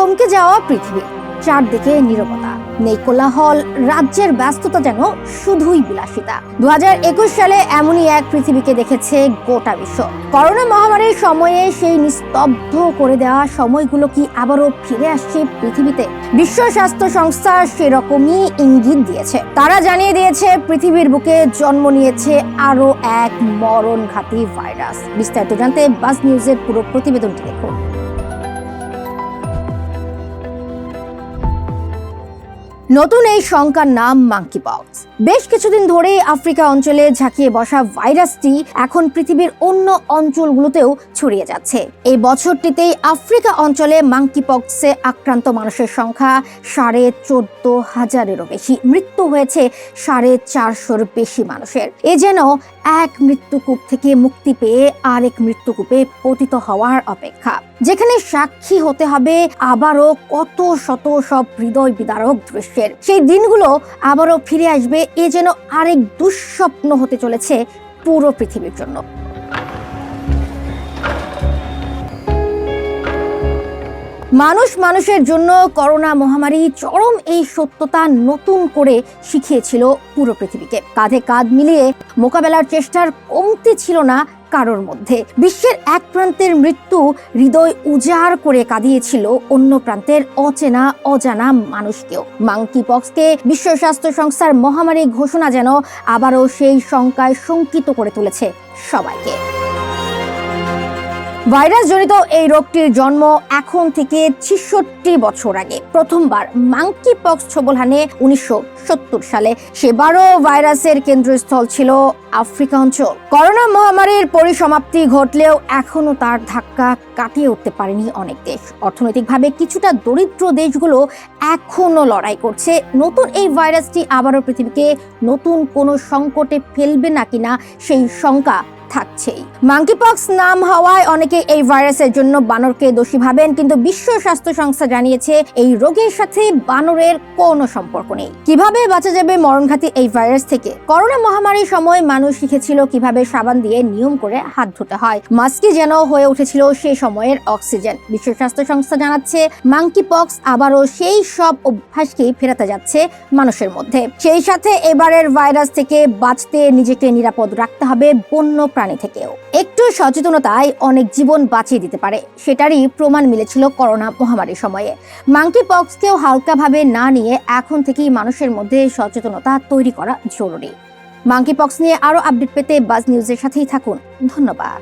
থমকে যাওয়া পৃথিবী। চারদিকে নীরবতা, নেই কোলাহল, রাজ্যের ব্যস্ততা যেন শুধুই বিলাসিতা। দুহাজার একুশ সালে এমনই এক পৃথিবীকে দেখেছে গোটা বিশ্ব। করোনা মহামারীর সময়ে সেই নিস্তব্ধ করে দেওয়া সময়গুলো কি আবারও ফিরে আসছে পৃথিবীতে? বিশ্ব স্বাস্থ্য সংস্থা সেরকমই ইঙ্গিত দিয়েছে। তারা জানিয়ে দিয়েছে, পৃথিবীর বুকে জন্ম নিয়েছে আরও এক মরণঘাতী ভাইরাস। বিস্তারিত জানতে বাস নিউজের পুরো প্রতিবেদনটি দেখুন। নতুন এই শঙ্কার নাম মাঙ্কি পক্স বেশ কিছুদিন ধরেই আফ্রিকা অঞ্চলে ঝাঁকিয়ে বসা ভাইরাসটি এখন পৃথিবীর অন্য অঞ্চলগুলোতেও ছড়িয়ে যাচ্ছে। এই বছরটিতেই আফ্রিকা অঞ্চলে মাঙ্কি পক্সে আক্রান্ত মানুষের সংখ্যা সাড়ে চোদ্দ হাজারেরও বেশি। মৃত্যু হয়েছে সাড়ে চারশোর বেশি মানুষের। এ যেন এক মৃত্যুকূপ থেকে মুক্তি পেয়ে আরেক মৃত্যুকূপে পতিত হওয়ার অপেক্ষা। যেখানে সাক্ষী হতে হবে আবারও কত শত সব হৃদয় বিদারক দৃশ্যের। সেই দিনগুলো আবারও ফিরে আসবে এ যেন আরেক দুঃস্বপ্ন হতে চলেছে পুরো পৃথিবীর জন্য। মানুষ মানুষের জন্য করোনা মহামারী চরম এই সত্যতা নতুন করে শিখিয়েছিল পুরো পৃথিবীকে। কাঁধে কাঁধ মিলিয়ে মোকাবেলার চেষ্টার কমতি ছিল না কারোর মধ্যে। বিশ্বের এক প্রান্তের মৃত্যু হৃদয় উজাড় করে কাঁদিয়েছিল অন্য প্রান্তের অচেনা, অজানা মানুষকেও। মাঙ্কি পক্সকে বিশ্ব স্বাস্থ্য সংস্থার মহামারী ঘোষণা যেন আবারও সেই শঙ্কায় শঙ্কিত করে তুলেছে সবাইকে। ভাইরাস জনিত এই রোগটির জন্ম এখন থেকে ছিষট্টি বছর আগে। প্রথমবার মাঙ্কি পক্স ছবল হানে উনিশশো সালে সেবারও ভাইরাসের কেন্দ্রস্থল ছিল আফ্রিকা অঞ্চল। করোনা মহামারীর পরিসমাপ্তি ঘটলেও এখনও তার ধাক্কা কাটিয়ে উঠতে পারেনি অনেক দেশ। অর্থনৈতিকভাবে কিছুটা দরিদ্র দেশগুলো এখনও লড়াই করছে। নতুন এই ভাইরাসটি আবারও পৃথিবীকে নতুন কোনো সংকটে ফেলবে না কিনা সেই শঙ্কা থাকছেই। মাঙ্কিপক্স নাম হওয়ায় অনেকে এই ভাইরাসের জন্য বানরকে দোষী ভাবেন, কিন্তু বিশ্ব স্বাস্থ্য সংস্থা জানিয়েছে এই রোগের সাথে বানরের কোনো সম্পর্ক নেই। কীভাবে বাঁচা যাবে মরণঘাতী এই ভাইরাস থেকে? করোনা মহামারীর সময় মানুষ শিখেছিল কীভাবে সাবান দিয়ে নিয়ম করে হাত ধুতে হয়। মাস্কই যেন হয়ে উঠেছিল সে সময়ের অক্সিজেন। বিশ্ব স্বাস্থ্য সংস্থা জানাচ্ছে মাঙ্কিপক্স আবারও সেই সব অভ্যাসকেই ফেরাতে যাচ্ছে মানুষের মধ্যে। সেই সাথে এবারের ভাইরাস থেকে বাঁচতে নিজেকে নিরাপদ রাখতে হবে বন্য প্রাণী থেকেও। একটু সচেতনতায় অনেক জীবন বাঁচিয়ে দিতে পারে। সেটারই প্রমাণ মিলেছিল করোনা মহামারীর সময়ে। মাংকি পক্সকেও হালকাভাবে না নিয়ে এখন থেকেই মানুষের মধ্যে সচেতনতা তৈরি করা জরুরি। মাংকি পক্স নিয়ে আরও আপডেট পেতে বাজ নিউজের সাথেই থাকুন। ধন্যবাদ।